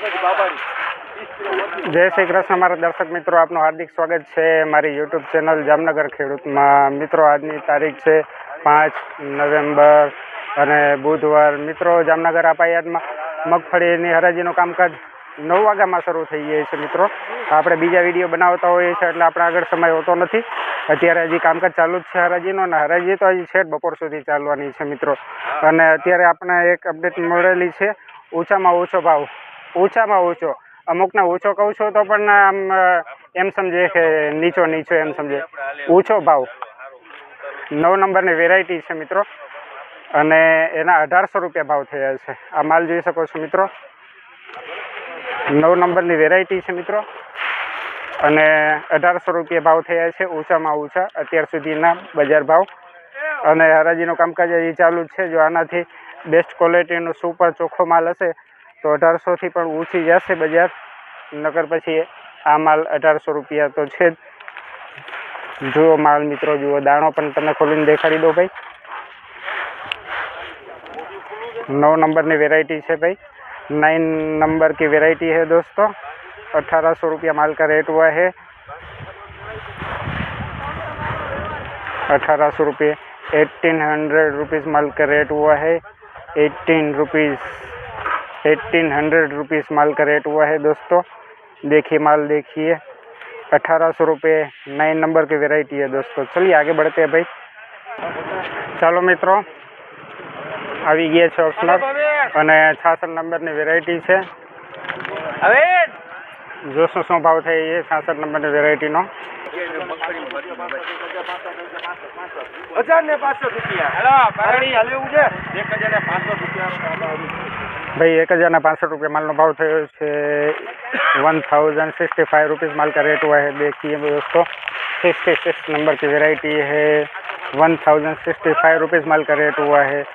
જય શ્રી કૃષ્ણ, મારા દર્શક મિત્રો, આપનું હાર્દિક સ્વાગત છે મારી યુટ્યુબ ચેનલ જામનગર ખેડૂતમાં. મિત્રો, આજની તારીખ છે પાંચ નવેમ્બર અને બુધવાર. મિત્રો, જામનગર આપાયાતમાં મગફળીની હરાજીનું કામકાજ નવ વાગ્યામાં શરૂ થઈ જાય છે, મિત્રો. આપણે બીજા વીડિયો બનાવતા હોઈએ છીએ, એટલે આપણે આગળ સમય હોતો નથી. અત્યારે હજી કામકાજ ચાલુ જ છે હરાજીનો અને હરાજી તો હજી છે બપોર સુધી ચાલવાની છે, મિત્રો. અને અત્યારે આપણે એક અપડેટ મળેલી છે. ઓછામાં ઓછો ભાવ ઓછામાં ઓછો. અમુકને ઓછો કહું છું તો પણ આમ એમ સમજે કે નીચો નીચો એમ સમજે. ઓછો ભાવ. નવ નંબરની વેરાયટી છે મિત્રો. અને એના અઢારસો રૂપિયા ભાવ થયા છે. આ માલ જોઈ શકો છો મિત્રો. નવ નંબરની વેરાયટી છે મિત્રો. અને અઢારસો રૂપિયા ભાવ થયા છે ઊંચામાં ઊંચા અત્યાર સુધીના બજાર ભાવ. અને હરાજીનું કામકાજ હજી ચાલુ જ છે. જો આનાથી બેસ્ટ ક્વોલિટીનો સુપર ચોખ્ખો માલ હશે તો અઢારસોથી પણ ઊંચી જશે બજાર નકર પછી આ માલ અઢારસો રૂપિયા તો છે જ જુઓ માલ મિત્રો જુઓ દાણો પણ તમને ખોલીને દેખાડી દો ભાઈ नौ नंबर की वेराइटी है भाई नाइन नंबर की वेराइटी है दोस्तों अठारह सौ रुपया माल का रेट हुआ है अठारह सौ रुपये एट्टीन हंड्रेड रुपीज़ माल का रेट हुआ है eighteen rupees eighteen hundred rupees माल का रेट हुआ है दोस्तों देखिए माल देखिए अठारह सौ रुपये नाइन नंबर की वेराइटी है दोस्तों चलिए आगे बढ़ते हैं भाई ચાલો મિત્રો આવી ગયા છે ઓપ્શનર અને છાસઠ નંબરની વેરાયટી છે હવે જોશું શું ભાવ થાય એ છાસઠ નંબરની વેરાયટીનો હજાર ને પાંચસો રૂપિયા હેલો પારણી હલવું છે એક હજાર ને પાંચસો રૂપિયા ભાઈ એક હજારના પાસઠ રૂપિયા માલનો ભાવ થયો છે one thousand sixty five rupees माल का रेट हुआ है देखिए दोस्तों सिक्सटी सिक्स नंबर की वेराइटी है one thousand sixty five rupees माल का रेट हुआ है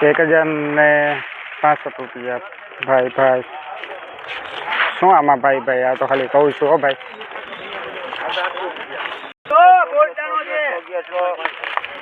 એક હજાર ને પાસઠ રૂપિયા ભાઈ ભાઈ શું આમાં ભાઈ ભાઈ આ તો ખાલી કહું છું હો ભાઈ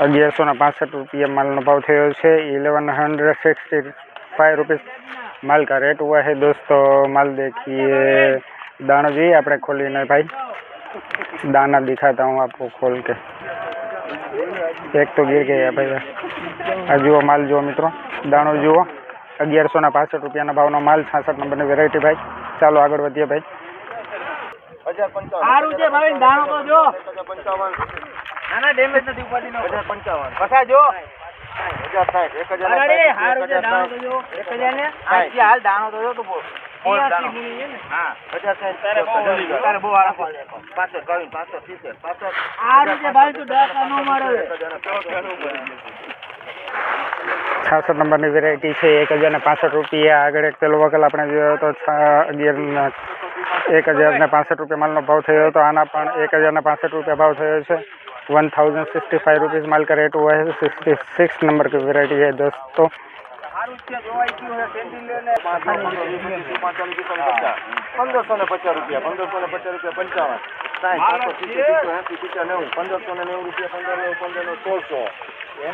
અગિયારસો ને પાસઠ રૂપિયા માલનો ભાવ થયો છે eleven hundred sixty five rupees माल का रेट हुआ है दोस्तों माल देखिए दाना જોઈએ આપણે ખોલીને ભાઈ दाना दिखाता हूँ आपको खोल के એક તો ગીર ગયા ભાઈ આ જુઓ માલ જુઓ મિત્રો દાણો જુઓ અગિયારસો ના પાસઠ રૂપિયાના ભાવનો માલ છાસઠ નંબરની વેરાયટી ભાઈ ચાલો આગળ વધીએ ભાઈ હજાર પંચાવન સારું છે ભાઈ દાણો તો જો પંચાવન ના ના ડેમેજ નથી ઉપાડી નો હજાર પંચાવન. પછા જો. હજાર સાઠ એક હજાર અરે હાર છે દાણો તો જો એક હજાર ને. આથી હાલ દાણો તો જો તો બોલ બોલ દાણો. હા. તારે બહુ તારે બહુ ભાઈ તું ડર મારે. નંબરની વેરાયટી છે એક હજાર ને પાસઠ રૂપિયા. આગળ એક પેલો વકલ આપણે જોયો હતો છ અગિયાર ને એક હજાર ને પાસઠ રૂપિયા માલનો ભાવ થયો હતો. આના પણ એક હજાર ને પાસઠ રૂપિયા ભાવ થયો છે. one thousand sixty five rupees माल का रेट हुआ है सिक्सटी सिक्स नंबर की वेरायटी है दोस्तों હારું છે જોવાઈ ગયું છે કેન્ટીન લે પંદરસો ને પચાસ રૂપિયા પંદરસો ને પચાસ રૂપિયા પંચાવન સાઠ સાતસો સિત્તેર સિત્તેર એંસી સિત્તેર નેવું પંદરસો ને નેવું રૂપિયા પંદર નેવું પંદર નેવું સોળસો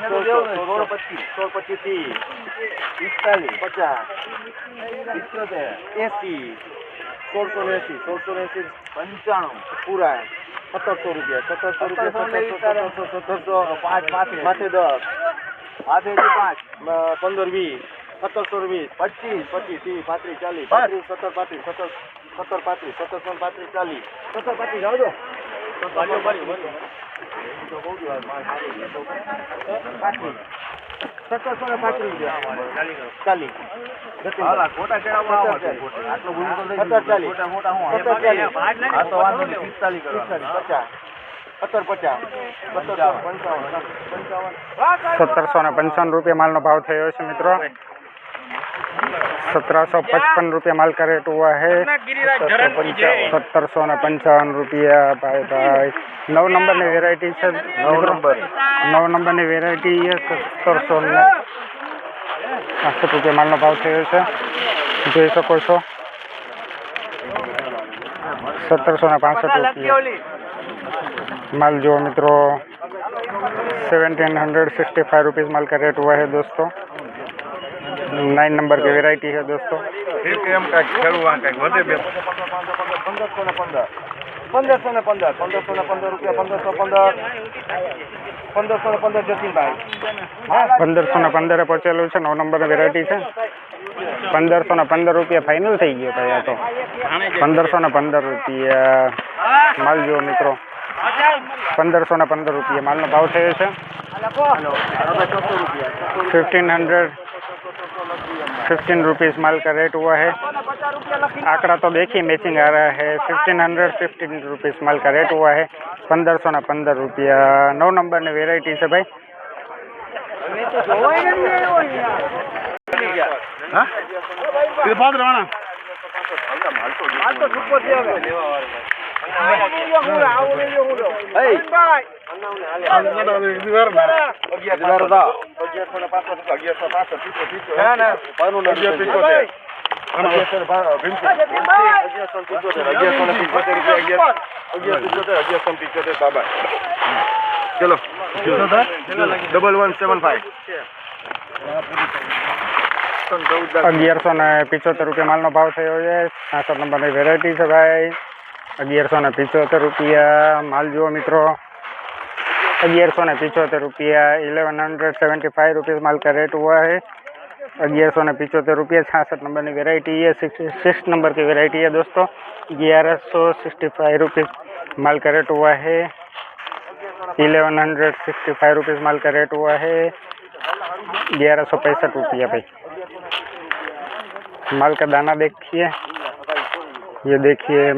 સોળસો સોળ પચીસ સોળ પચીસ ત્રીસ પિસ્તાલીસ પચાસ પિત્તોતેર એંસી સોળસો ને એંસી સોળસો ને એંસી પંચાણું પૂરા સત્તરસો રૂપિયા સત્તરસો રૂપિયા સત્તરસો પાંચ માથે માથે દસ. માથે પાંચ પંદર વીસ સત્તરસો વીસ પચીસ પચીસ ત્રીસ પાંત્રીસ ચાલીસ પાંત્રીસ સત્તર પાંત્રીસ સત્તર સત્તર પાંત્રીસ સત્તરસો પાંત્રીસ ચાલીસ. સત્તર પાંત્રીસ આવજો. સત્તરસો ને પાંત્રીસ ચાલીસ. ખોટા ચાલીસ. ચાલીસ. પિસ્તાલીસ પચાસ. સત્તરસો ને પંચાવન રૂપિયા માલનો ભાવ થયો છે મિત્રો. सत्रह सौ पचपन रुपया माल का रेट हुआ है सत्तर सौ ने पंचावन रुपया भाई भाई नौ नंबर ની વેરાયટી છે નવ નંબર નવ નંબરની વેરાયટી છે સત્તરસો ને પાસઠ રૂપિયા માલનો ભાવ થયો છે જોઈ શકો છો સત્તરસો ને પાસઠ રૂપિયા माल जो मित्रों seventeen hundred sixty five rupees माल का रेट हुआ है दोस्तों નાઇન નંબર की વેરાયટી છે દોસ્તો. ઠીક એમ કાંઈક ખેડવું આ વધે બે પંદરસો ને પંદર પંદરસો ને પંદર પંદરસો ને પંદર રૂપિયા પંદરસો પંદર. પંદરસો ને પંદર જતીનભાઈ. પંદરસો ને પંદરે પહોંચેલું છે નવ નંબર વેરાયટી છે. પંદરસો ને પંદર રૂપિયા ફાઇનલ થઈ ગયો ભાઈ આ તો. પંદરસો ને પંદર રૂપિયા માલ જુઓ મિત્રો. પંદરસો ને પંદર રૂપિયા માલનો ભાવ થયો છે. ફિફ્ટીન હંડ્રેડ फिफ्टीन रुपीज़ माल का रेट हुआ है। आंकड़ा तो देखिए मैचिंग आ रहा है। फिफ्टीन हंड्रेड फिफ्टीन रुपीज़ माल का रेट हुआ है। पंद्रह सौ ना पंद्रह रुपया। नौ नंबर ने वेराइटी से भाई। हाँ? ચલો ડબલ વન સેવન ફાઈવ અગિયારસો ને પિચોતેર રૂપિયા માલનો ભાવ થયો છે. છાસઠ નંબરની વેરાયટી છે ભાઈ. અગિયારસો ને रुपया, माल जुओ જુઓ મિત્રો सौ ने पिचहत्तर रुपया, eleven hundred seventy five rupees माल का रेट हुआ है। अगियारह ने पिचहत्तर रुपया छियासठ नंबर की वेराइटी है सिक्स नंबर की वेराइटी है दोस्तों। ग्यारह सौ सिक्सटी फाइव रुपीज़ माल का रेट हुआ है। Eleven hundred sixty five rupees माल का रेट हुआ है। ग्यारह सौ पैंसठ रुपया भाई। माल का दाना देखिए। ये देखिए